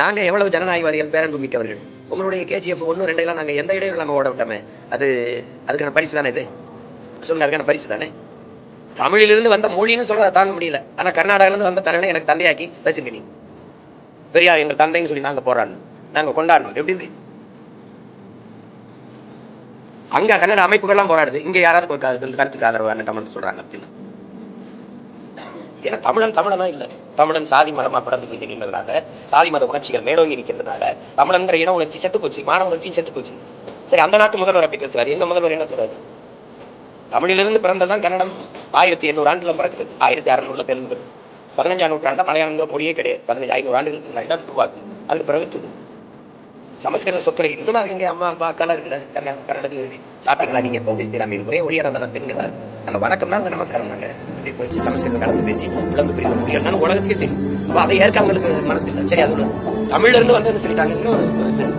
நாங்கள் எவ்வளவு ஜனநாயகவாதிகள் பேரன்பு மிக்கவர்கள் உங்களுடைய கேஜிஎஃப் ஒன்று ரெண்டையெல்லாம் நாங்கள் எந்த இடையில நாங்கள் ஓட விட்டோமே அது அதுக்கான பரிசு தானே இது? சொல்லுங்க அதுக்கான பரிசு தானே? தமிழிலிருந்து வந்த மொழின்னு சொல்கிறத தாங்க முடியல. ஆனால் கர்நாடகாலேருந்து வந்த தலைவனை எனக்கு தந்தையாக்கி வச்சிருக்க நீ. பெரியார் எங்கள் தந்தைன்னு சொல்லி நாங்கள் போராடணும் நாங்கள் கொண்டாடணும் எப்படி இருக்கு அங்கே கன்னட அமைப்புகள்லாம் போராடுது. இங்கே யாராவது ஒரு கருத்துக்கு ஆதரவான தமிழ் சொல்கிறாங்க அப்படின்னு. ஏன்னா தமிழன் தமிழனா இல்லை. தமிழன் சாதி மதமா பிறந்து நிற்கிறதுனால சாதி மத உணர்ச்சிகள் மேலோங்கி இருக்கிறதுனால தமிழன்கிற இன உணர்ச்சி செத்து போச்சு மானவ உணர்ச்சியும் செத்து போச்சு. சரி அந்த நாட்டு முதல்வர் அப்படி பேசுவார். எங்க முதல்வர் என்ன சொல்றாரு? தமிழிலிருந்து பிறந்ததுதான் கன்னடம். ஆயிரத்தி எண்ணூறு ஆண்டுல பிறக்குது. ஆயிரத்தி அறுநூறுல தெலுங்கு பதினஞ்சாம் நூற்றாண்டு மலையாளங்கிற மொழியே கிடையாது. பதினஞ்சு ஐநூறு ஆண்டுகளுக்கு முன்னாடி உருவாக்கு அதுக்கு பிறகு சமஸ்கிருத சொற்களை இன்னும் அது எங்க அம்மா அப்பா அக்காலாம் இருக்குல்ல கன்னடம் கன்னடத்தில் சாப்பிட்டீங்களா நீங்க? இப்போ பேசுகிறாங்க ஒரே ஒளியாரம் தெரிஞ்சுதான் அந்த வணக்கம்னா அந்த நமஸ்காரம் நாங்க அப்படி போய் சமஸ்கிருதம் கலந்து பேசி குழந்தை பிரிவு முடியலன்னு உலகத்துக்கே தெரியும். அப்ப அதை ஏற்க அவங்களுக்கு மனசு இல்லை. சரி அது ஒண்ணு. தமிழ்ல இருந்து வந்து சொல்லிட்டாங்க. இன்னும்